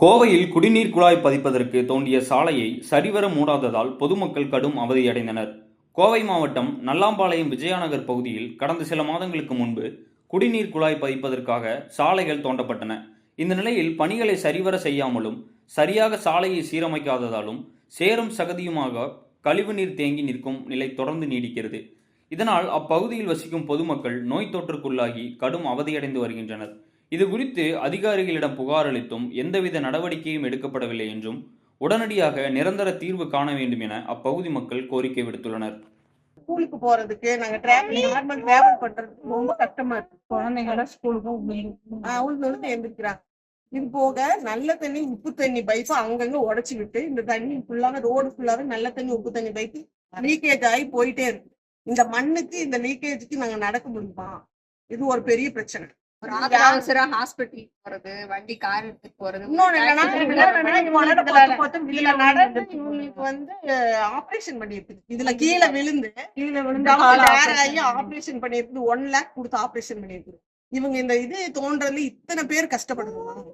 கோவையில் குடிநீர் குழாய் பதிப்பதற்கு தோண்டிய சாலையை சரிவர மூடாததால் பொதுமக்கள் கடும் அவதியடைந்தனர். கோவை மாவட்டம் நல்லாம்பாளையம் விஜயாநகர் பகுதியில் கடந்த சில மாதங்களுக்கு முன்பு குடிநீர் குழாய் பதிப்பதற்காக சாலைகள் தோண்டப்பட்டன. இந்த நிலையில் பணிகளை சரிவர செய்யாமலும் சரியாக சாலையை சீரமைக்காததாலும் சேரும் சகதியுமாக கழிவுநீர் தேங்கி நிற்கும் நிலை தொடர்ந்து நீடிக்கிறது. இதனால் அப்பகுதியில் வசிக்கும் பொதுமக்கள் நோய் தொற்றுக்குள்ளாகி கடும் அவதியடைந்து வருகின்றனர். இது குறித்து அதிகாரிகளிடம் புகார் அளித்தும் எந்தவித நடவடிக்கையும் எடுக்கப்படவில்லை என்றும் உடனடியாக நிரந்தர தீர்வு காண வேண்டும் என அப்பகுதி மக்கள் கோரிக்கை விடுத்துள்ளனர். ஸ்கூலுக்கு போறதுக்கு நாங்க டிராவல் நார்மல் டிராவல் பண்றதுக்கு ரொம்ப கஷ்டமா இருக்கு. குழந்தைங்கள ஸ்கூலுக்கும் அவங்க எழுந்திருக்கிறாங்க. இது போக நல்ல தண்ணி உப்பு தண்ணி பைப்பு அங்கங்க உடைச்சு விட்டு இந்த தண்ணி ஃபுல்லாவே ரோடு ஃபுல்லாவே நல்ல தண்ணி உப்பு தண்ணி பைப்பு லீக்கேஜ் ஆகி போயிட்டே இருக்கு. இந்த மண்ணுக்கு இந்த லீக்கேஜுக்கு நாங்க நடக்க முடியுமா? இது ஒரு பெரிய பிரச்சனை. அவசர ஹாஸ்பிட்டல் போறது வண்டி கார் எடுத்துட்டு போறது இவங்களுக்கு வந்து ஆபரேஷன் பண்ணிருக்கு இதுல கீழே விழுந்து கீழே விழுந்து ஆகி ஆபரேஷன் பண்ணிருக்கு ஒன் லேக் கொடுத்து ஆபரேஷன் பண்ணிருக்கு இவங்க இந்த இது தோன்றதுல இத்தனை பேர் கஷ்டப்படுறாங்க.